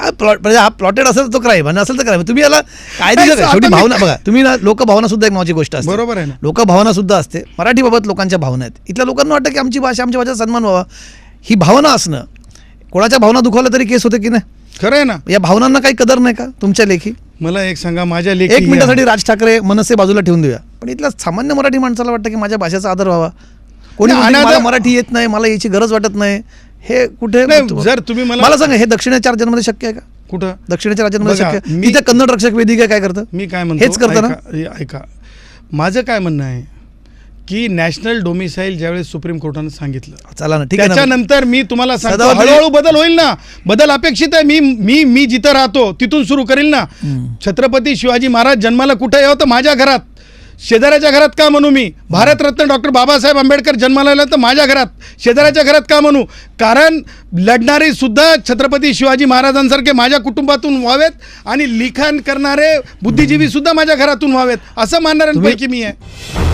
काय प्लॉट म्हणजे हा प्लॉटेड असेल तर तो क्राईम आणि असेल तर क्राईम तुम्ही याला काय दिलं आता शेवटी भावना बघा तुम्ही ना लोकभावना सुद्धा एक महत्वाची गोष्ट असते. बरोबर आहे ना. लोकभावना सुद्धा असते. मराठीबाबत लोकांच्या भावना आहेत. इथल्या लोकांना वाटतं की आमची भाषा आमच्या भाषेचा सन्मान व्हावा. ही भावना असणं. कोणाच्या भावना दुखावल्या तरी केस होते की नाही? खरं आहे ना. या भावनांना काही कदर नाही का तुमच्या लेखी? मला एक सांगा माझ्या लेखी एक मिनिटासाठी राज ठाकरे मनसे बाजूला ठेवून देऊया. पण इथल्या सामान्य मराठी माणसाला वाटतं की माझ्या भाषेचा आदर व्हावा. कोणी की मला मराठी येत नाही मला याची गरज वाटत नाही. हे कुठे नाही, जर तुम्ही मला- मला सांगा हे दक्षिणेच्या राज्यांमध्ये शक्य आहे का? कुठं? दक्षिणेच्या राज्यांमध्ये शक्य आहे? मी- तिथे कन्नड रक्षक वेदिका काय करतं? मी काय म्हणतो? हेच करतं ना? ऐका- माझं काय म्हणणं आहे की नॅशनल डोमिसाईल ज्यावेळेस सुप्रीम कोर्टानं सांगितलं चला ना ठीक त्याच्यानंतर मी तुम्हाला सांगतो हळूहळू बदल होईल ना. बदल अपेक्षित आहे. मी मी मी जिथं राहतो तिथून सुरू करील ना. छत्रपती शिवाजी महाराज जन्माला कुठे होतं माझ्या घरात. शेजाऱ्याच्या घरात का म्हणू मी? भारतरत्न डॉक्टर बाबासाहेब आंबेडकर जन्माला आले तर माझ्या घरात. शेजाऱ्याच्या घरात का म्हणू? कारण लढणारे सुद्धा छत्रपती शिवाजी महाराजांसारखे माझ्या कुटुंबातून व्हावेत आणि लिखाण करणारे बुद्धिजीवी सुद्धा माझ्या घरातून व्हावेत. असं मानणाऱ्यांपैकी मी आहे.